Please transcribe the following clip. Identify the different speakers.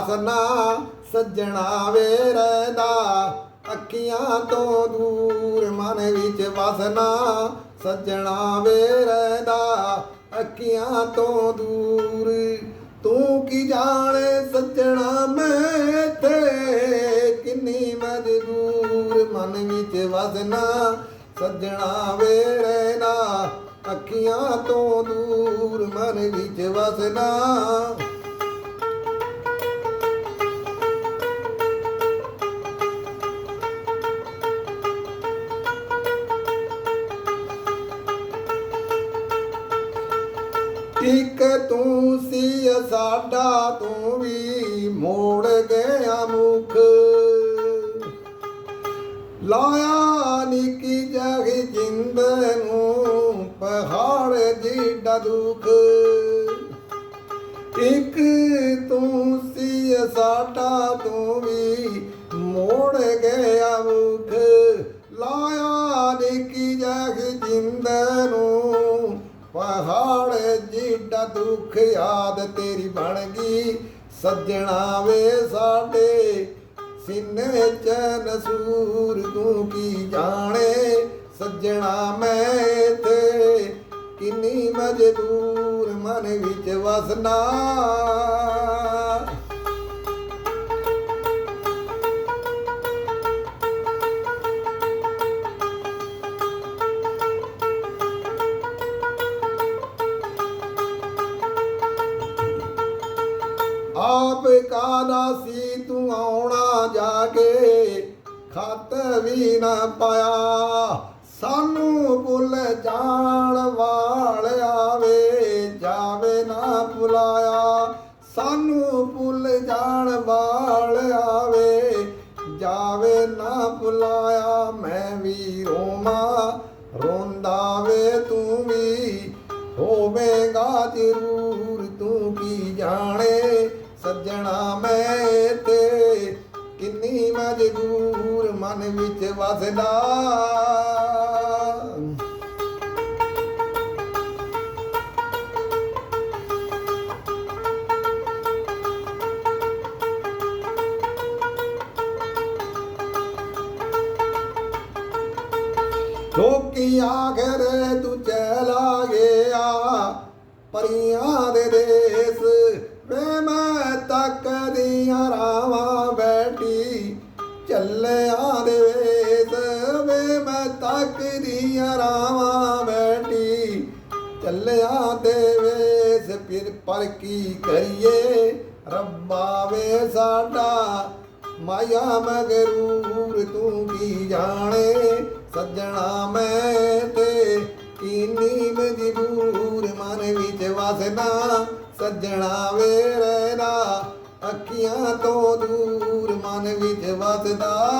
Speaker 1: ਵਸਣਾ ਸੱਜਣਾ ਵੇ ਰਹਿੰਦਾ। ਅੱਖੀਆਂ ਤੋਂ ਦੂਰ ਮਨ ਵਿੱਚ ਵਸਣਾ ਸੱਜਣਾ ਵੇ ਰਹਿੰਦਾ। ਅੱਖੀਆਂ ਤੋਂ ਦੂਰ ਤੂੰ ਕੀ ਜਾਣੇ ਸੱਜਣਾ ਮੈਂ ਤੇ? ਕਿੰਨੀ ਮਜਬੂਰ ਮਨ ਵਿੱਚ ਵਸਣਾ ਸੱਜਣਾ ਵੇ ਰਹਿਣਾ ਅੱਖੀਆਂ ਤੋਂ ਦੂਰ ਮਨ ਵਿੱਚ ਵਸਣਾ। ਇੱਕ ਤੂੰ ਸੀ ਸਾਡਾ ਤੂੰ ਵੀ ਮੋੜ ਗਿਆ ਮੁਖ। ਲਾਇਆ ਨਿੱਕੀ ਜਗ ਜਿੰਦ ਨੂੰ, ਪਹਾੜ ਜਿੱਡਾ ਦੁੱਖ ਇੱਕ ਤੂੰ ਸੀ ਸਾਡਾ ਤੂੰ ਵੀ ਮੋੜ ਗਿਆ ਮੁਖ। ਲਾਇਆ ਦੁੱਖ ਯਾਦ ਤੇਰੀ ਬਣ ਗਈ। ਸੱਜਣਾ ਵੇ ਸਾਡੇ, ਸੀਨੇ ਚ ਨਸੂਰ ਤੂੰ ਕੀ ਜਾਣੇ? ਸੱਜਣਾ ਮੈਂ ਇਥੇ, ਕਿੰਨੀ ਮਜਦੂਰ ਮਨ ਵਿੱਚ ਵਸਨਾ। ਕਾਲਾ ਸੀ ਤੂੰ ਆਉਣਾ ਜਾ ਕੇ। ਖਤ ਵੀ ਨਾ ਪਾਇਆ। ਸਾਨੂੰ ਭੁੱਲ ਜਾਣ ਵਾਲ ਆਵੇ, ਜਾਵੇ ਨਾ ਭੁਲਾਇਆ। ਸਾਨੂੰ ਭੁੱਲ ਜਾਣ ਵਾਲ ਆਵੇ, ਜਾਵੇ ਨਾ ਭੁਲਾਇਆ। ਮੈਂ ਵੀ ਰੋਵਾਂ, ਰੋਂਦਾ ਵੇ ਤੂੰ ਵੀ। ਹੋਵੇਗਾ ਜ਼ਰੂਰ ਸੱਜਣਾ ਮੈਂ ਤੇ ਕਿੰਨੀ ਮਜਬੂਰ ਮਨ ਵਿੱਚ ਵਸਦਾ। ਲੋਕੀ ਆਖਰ ਤੂੰ ਚਲਾ ਗਿਆ, ਪਰੀਆਂ ਦੇ ਦੇਸ ਫਿਰ ਪਰ ਕੀ ਕਰੀਏ? ਰੱਬਾ ਵੇ ਸਾਡਾ, ਮਾਇਆ ਮਗਰੂਰ ਤੂੰ ਕੀ ਜਾਣੇ? ਸੱਜਣਾ ਮੈਂ ਤੇ ਕਿੰਨੀ ਮਜਬੂਰ ਮਨ ਵਿੱਚ ਵਸਦਾ। ਸੱਜਣਾ ਵੇ ਰਹਿਣਾ ਅੱਖੀਆਂ ਤੋਂ ਦੂਰ ਮਨ ਵਿੱਚ ਵਸਦਾ।